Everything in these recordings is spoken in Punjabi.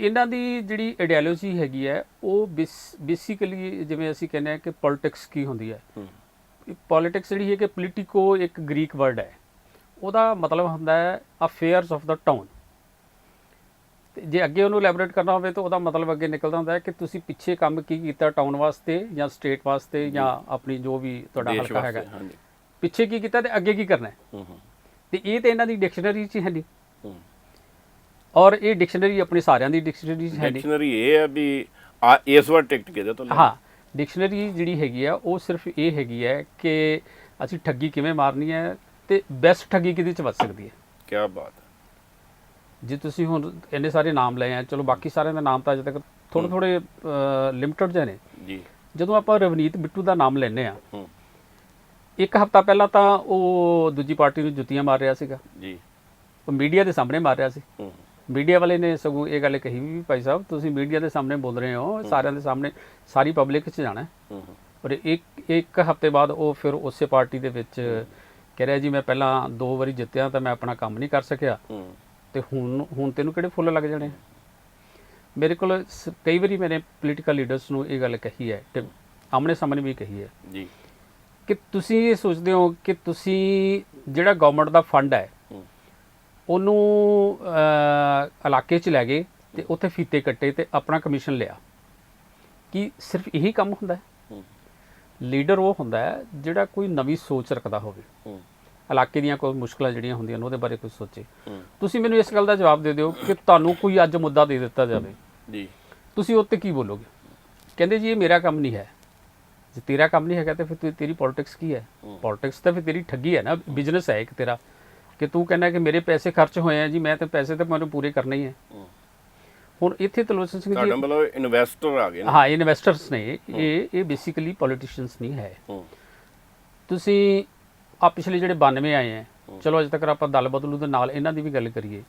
ਇਹਨਾਂ ਦੀ ਜਿਹੜੀ ਆਈਡੀਓਲੋਜੀ ਹੈਗੀ ਹੈ ਉਹ ਬੇਸਿਕਲੀ ਜਿਵੇਂ ਅਸੀਂ ਕਹਿੰਦੇ ਆ ਕਿ ਪੋਲਿਟਿਕਸ ਕੀ ਹੁੰਦੀ ਹੈ। ਪੋਲਿਟਿਕਸ ਜਿਹੜੀ ਹੈ ਕਿ ਪੋਲੀਟਿਕੋ ਇੱਕ ਗ੍ਰੀਕ ਵਰਡ ਹੈ। ਉਹਦਾ ਮਤਲਬ ਹੁੰਦਾ ਹੈ ਅਫੇਅਰਸ ਆਫ ਦਾ ਟਾਊਨ ਜੇ ਅੱਗੇ ਉਹਨੂੰ ਐਲੈਬੋਰੇਟ ਕਰਨਾ ਹੋਵੇ ਤਾਂ ਉਹਦਾ ਮਤਲਬ ਅੱਗੇ ਨਿਕਲਦਾ ਹੁੰਦਾ ਹੈ ਕਿ ਤੁਸੀਂ ਪਿੱਛੇ ਕੰਮ ਕੀ ਕੀਤਾ ਟਾਊਨ ਵਾਸਤੇ ਜਾਂ ਸਟੇਟ ਵਾਸਤੇ ਜਾਂ ਆਪਣੀ ਜੋ ਵੀ ਤੁਹਾਡਾ ਹਲਕਾ ਹੈਗਾ। ਪਿੱਛੇ ਕੀ ਕੀਤਾ ਤੇ ਅੱਗੇ ਕੀ ਕਰਨਾ ਹੈ? ਤੇ ਇਹ ਤੇ ਇਹਨਾਂ ਦੀ ਡਿਕਸ਼ਨਰੀ 'ਚ ਹੈ ਨਹੀਂ ਔਰ ਇਹ ਡਿਕਸ਼ਨਰੀ ਆਪਣੀ ਸਾਰਿਆਂ ਦੀ ਡਿਕਸ਼ਨਰੀ ਹੈ ਨਹੀਂ। ਡਿਕਸ਼ਨਰੀ ਇਹ ਹੈ ਵੀ ਆ ਇਸ ਵਾਰ ਟਿਕਟ ਕਿਹਦੇ ਤੋਂ? ਹਾਂ ਡਿਕਸ਼ਨਰੀ ਜਿਹੜੀ ਹੈਗੀ ਆ ਉਹ ਸਿਰਫ ਇਹ ਹੈਗੀ ਹੈ ਕਿ ਅਸੀਂ ਠੱਗੀ ਕਿਵੇਂ ਮਾਰਨੀ ਹੈ ਤੇ ਬੈਸਟ ਠੱਗੀ ਕਿਹਦੇ ਚ ਵੱਜ ਸਕਦੀ ਹੈ ਕਿਆ ਬਾਤ ਹੈ। ਜੇ ਤੁਸੀਂ ਹੁਣ ਇੰਨੇ ਸਾਰੇ ਨਾਮ ਲਏ ਆ ਚਲੋ ਬਾਕੀ ਸਾਰਿਆਂ ਦੇ ਨਾਮ ਤਾਂ ਅਜੇ ਤੱਕ ਥੋੜੇ ਥੋੜੇ ਲਿਮਟਿਡ ਜਿਹੇ ਨੇ। ਜੀ। ਜਦੋਂ ਆਪਾਂ ਰਵਨੀਤ ਬਿੱਟੂ ਦਾ ਨਾਮ ਲੈਨੇ ਆ ਇੱਕ ਹਫਤਾ ਪਹਿਲਾਂ ਤਾਂ ਉਹ ਦੂਜੀ ਪਾਰਟੀ ਨੂੰ ਜੁੱਤੀਆਂ ਮਾਰ ਰਿਹਾ ਸੀਗਾ। ਜੀ। ਉਹ ਮੀਡੀਆ ਦੇ ਸਾਹਮਣੇ ਮਾਰ ਰਿਹਾ ਸੀ। ਮੀਡੀਆ ਵਾਲੇ ਨੇ ਸਗੋਂ ਇਹ ਗੱਲ ਕਹੀ ਵੀ ਭਾਈ ਸਾਹਿਬ ਤੁਸੀਂ ਮੀਡੀਆ ਦੇ ਸਾਹਮਣੇ ਬੋਲ ਰਹੇ ਹੋ ਸਾਰਿਆਂ ਦੇ ਸਾਹਮਣੇ ਸਾਰੀ ਪਬਲਿਕ 'ਚ ਜਾਣਾ ਹੈ। ਔਰ ਇੱਕ ਇੱਕ ਹਫ਼ਤੇ ਬਾਅਦ ਉਹ ਫਿਰ ਉਸੇ ਪਾਰਟੀ ਦੇ ਵਿੱਚ ਕਹਿ ਰਿਹਾ ਜੀ ਮੈਂ ਪਹਿਲਾਂ ਦੋ ਵਾਰੀ ਜਿੱਤਿਆ ਤਾਂ ਮੈਂ ਆਪਣਾ ਕੰਮ ਨਹੀਂ ਕਰ ਸਕਿਆ। ਤੇ ਹੁਣ ਹੁਣ ਤੈਨੂੰ ਕਿਹੜੇ ਫੁੱਲ ਲੱਗ ਜਾਣੇ? ਮੇਰੇ ਕੋਲ ਕਈ ਵਾਰੀ ਮੈंने ਪੋਲੀਟੀਕਲ ਲੀਡਰਸ ਨੂੰ ਇਹ ਗੱਲ ਕਹੀ ਹੈ ਤੇ ਆਮਣੇ ਸਾਹਮਣੇ ਵੀ ਕਹੀ ਹੈ ਜੀ। ਕਿ ਤੁਸੀਂ ਇਹ ਸੋਚਦੇ ਹੋ ਕਿ ਤੁਸੀਂ ਜਿਹੜਾ ਗਵਰਨਮੈਂਟ ਦਾ ਫੰਡ ਹੂੰ ਉਹਨੂੰ ਇਲਾਕੇ 'ਚ ਲੈ ਗਏ ਤੇ ਉੱਥੇ ਫੀਤੇ ਕੱਟੇ ਤੇ ਆਪਣਾ ਕਮਿਸ਼ਨ ਲਿਆ। ਕੀ ਸਿਰਫ ਇਹੀ ਕੰਮ ਹੁੰਦਾ ਹੈ? ਲੀਡਰ ਉਹ ਹੁੰਦਾ ਹੈ ਜਿਹੜਾ ਕੋਈ ਨਵੀਂ ਸੋਚ ਰੱਖਦਾ ਹੋਵੇ। ਇਲਾਕੇ ਦੀਆਂ ਕੋਈ ਮੁਸ਼ਕਲਾਂ ਜਿਹੜੀਆਂ ਹੁੰਦੀਆਂ ਨੇ ਉਹਦੇ ਬਾਰੇ ਕੁਝ ਸੋਚੇ। ਤੁਸੀਂ ਮੈਨੂੰ ਇਸ ਗੱਲ ਦਾ ਜਵਾਬ ਦੇ ਦਿਓ ਕਿ ਤੁਹਾਨੂੰ ਕੋਈ ਅੱਜ ਮੁੱਦਾ ਦੇ ਦਿੱਤਾ ਜਾਵੇ। ਜੀ। ਤੁਸੀਂ ਉੱਤੇ ਕੀ ਬੋਲੋਗੇ? ਕਹਿੰਦੇ ਜੀ ਇਹ ਮੇਰਾ ਕੰਮ ਨਹੀਂ ਹੈ। ਜੇ ਤੇਰਾ ਕੰਮ ਨਹੀਂ ਹੈਗਾ ਤਾਂ ਫਿਰ ਤੇਰੀ ਪੋਲਿਟਿਕਸ ਕੀ ਹੂੰ। ਪੋਲਿਟਿਕਸ ਤਾਂ ਫਿਰ ਤੇਰੀ ਠੱਗੀ ਹੈ ਨਾ। ਬਿਜ਼ਨਸ ਹੈ ਇੱਕ ਤੇਰਾ। ਕਿ ਤੂੰ ਕਹਿੰਦਾ ਕਿ ਮੇਰੇ ਪੈਸੇ ਖਰਚ ਹੋਏ ਆ ਜੀ ਮੈਂ ਤੇ ਪੈਸੇ ਤਾਂ ਮੈਨੂੰ ਪੂਰੇ ਕਰਨੇ ਹੀ ਹੂੰ। ਹੁਣ ਇੱਥੇ ਤਲੋਚਨ ਸਿੰਘ ਤੁਹਾਡਾ ਜੀ ਮਤਲਬ ਇਨਵੈਸਟਰ ਆ ਗਏ ਨੇ। ਹਾਂ ਇਨਵੈਸਟਰਸ ਨੇ। ਇਹ ਇਹ ਬੇਸਿਕਲੀ ਪੋਲੀਟੀਸ਼ੀਅਨਸ ਨਹੀਂ ਹੈ। ਤੁਸੀਂ ਆ ਪਿਛਲੇ ਜਿਹੜੇ 92 ਆਏ ਆ ਚਲੋ ਅਜੇ ਤੱਕ ਆਪਾਂ ਦਲ ਬਦਲੂ ਦੇ ਨਾਲ ਇਹਨਾਂ ਦੀ ਵੀ ਗੱਲ ਕਰੀਏ।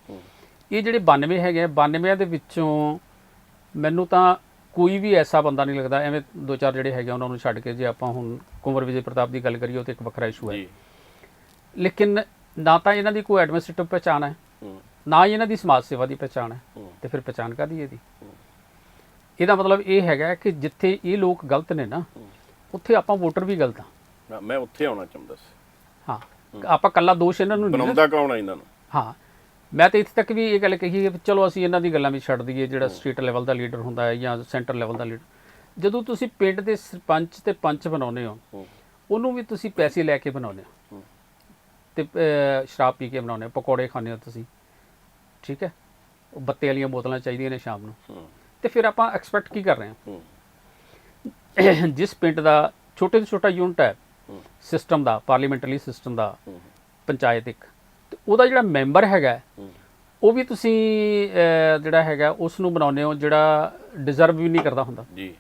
ਇਹ ਜਿਹੜੇ 92 ਹੈਗੇ ਆ 92 ਦੇ ਵਿੱਚੋਂ ਮੈਨੂੰ ਤਾਂ ਕੋਈ ਵੀ ਐਸਾ ਬੰਦਾ ਨਹੀਂ ਲੱਗਦਾ ਐਵੇਂ ਦੋ ਚਾਰ ਜਿਹੜੇ ਹੈਗੇ ਆ, ਉਹਨਾਂ ਨੂੰ ਛੱਡ ਕੇ ਜੇ ਆਪਾਂ ਹੁਣ ਕੁੰਵਰ ਵਿਜੇ ਪ੍ਰਤਾਪ ਦੀ ਗੱਲ ਕਰੀਏ ਉਹ ਤੇ ਇੱਕ ਵੱਖਰਾ ਇਸ਼ੂ ਹੈ। ਲੇਕਿਨ ਨਾ ਤਾਂ ਇਹਨਾਂ ਦੀ ਕੋਈ ਐਡਮਿਨਿਸਟ੍ਰੇਟਿਵ ਪਛਾਣ ਹੈ ਨਾ ਹੀ ਇਹਨਾਂ ਦੀ ਸਮਾਜ ਸੇਵਾ ਦੀ ਪਛਾਣ ਹੈ ਤੇ ਫਿਰ ਪਛਾਣ ਕਾਦੀ ਇਹਦੀ? ਇਹਦਾ ਮਤਲਬ ਇਹ ਹੈਗਾ ਕਿ ਜਿੱਥੇ ਇਹ ਲੋਕ ਗਲਤ ਨੇ ਨਾ ਉੱਥੇ ਆਪਾਂ ਵੋਟਰ ਵੀ ਗਲਤ ਆ ਮੈਂ- ਉੱਥੇ ਆਉਣਾ ਚਾਹੁੰਦਾ ਸੀ। ਹਾਂ। ਆਪਾਂ ਕੱਲਾ ਦੋਸ਼ ਇਹਨਾਂ ਨੂੰ ਨਹੀਂ ਬਣਾਉਂਦਾ ਕੌਣ ਆ ਇਹਨਾਂ ਨੂੰ? ਹਾਂ। ਮੈਂ ਤਾਂ ਇੱਥੇ ਤੱਕ ਵੀ ਇਹ ਗੱਲ ਕਹੀ ਹੈ ਕਿ ਚਲੋ ਅਸੀਂ ਇਹਨਾਂ ਦੀ ਗੱਲਾਂ ਵੀ ਛੱਡ ਦਈਏ ਜਿਹੜਾ ਸਟੇਟ ਲੈਵਲ ਦਾ ਲੀਡਰ ਹੁੰਦਾ ਹੈ ਜਾਂ ਸੈਂਟਰ ਲੈਵਲ ਦਾ ਲੀਡਰ। ਜਦੋਂ ਤੁਸੀਂ ਪਿੰਡ ਦੇ ਸਰਪੰਚ ਤੇ ਪੰਚ ਬਣਾਉਂਦੇ ਹੋ ਉਹਨੂੰ ਵੀ ਤੁਸੀਂ ਪੈਸੇ ਲੈ ਕੇ ਬਣਾਉਂਦੇ ਹੋ ਹੂੰ। ਤੇ ਸ਼ਰਾਬ ਪੀ ਕੇ ਬਣਾਉਂਦੇ ਹੋ। ਪਕੌੜੇ ਖਾਂਦੇ ਹੋ ਤੁਸੀਂ। ਠੀਕ ਹੈ? ਉਹ ਬੱਤੇ ਵਾਲੀਆਂ ਬੋਤਲਾਂ ਚਾਹੀਦੀਆਂ ਨੇ ਸ਼ਾਮ ਨੂੰ। ਤੇ ਫਿਰ ਆਪਾਂ ਐਕਸਪੈਕਟ ਕੀ ਕਰ ਰਹੇ ਹੂੰ? ਜਿਸ ਪਿੰਡ ਦਾ ਛੋਟੇ ਤੋਂ ਛੋਟਾ ਯੂਨਿਟ ਹੈ ਸਿਸਟਮ ਦਾ ਪਾਰਲੀਮੈਂਟਰੀ ਸਿਸਟਮ ਦਾ ਪੰਚਾਇਤ ਇੱਕ। ਤੇ ਉਹਦਾ ਜਿਹੜਾ ਮੈਂਬਰ ਹੈਗਾ ਉਹ ਵੀ ਤੁਸੀਂ ਜਿਹੜਾ ਹੈਗਾ ਉਸ ਨੂੰ ਬਣਾਉਂਦੇ ਹੋ ਜਿਹੜਾ ਡਿਜ਼ਰਵ ਵੀ ਨਹੀਂ ਕਰਦਾ ਹੁੰਦਾ। ਜੀ।